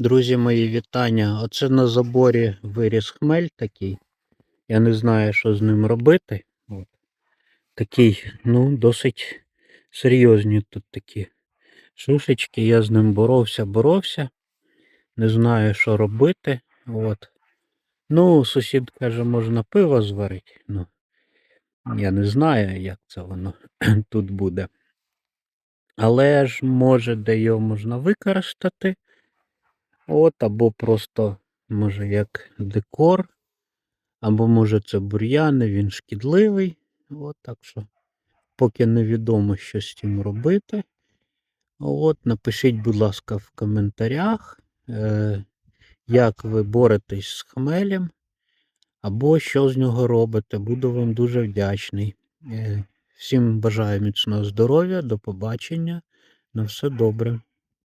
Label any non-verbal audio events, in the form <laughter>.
Друзі мої, вітання. Оце на заборі виріс хмель такий. Я не знаю, що з ним робити. От. Такий, ну, досить серйозні тут такі шишечки. Я з ним боровся, боровся. Не знаю, що робити. От. Ну, сусід каже, можна пиво зварити. Ну, я не знаю, як це воно <clears throat> тут буде. Але ж може, де його можна використати. От, або просто, може, як декор, або може це бур'яни, він шкідливий. От так що, поки невідомо, що з цим робити. От, напишіть, будь ласка, в коментарях, е, як ви боретесь з хмелем, або що з нього робите. Буду вам дуже вдячний. Е, всім бажаю міцного здоров'я, до побачення. На все добре.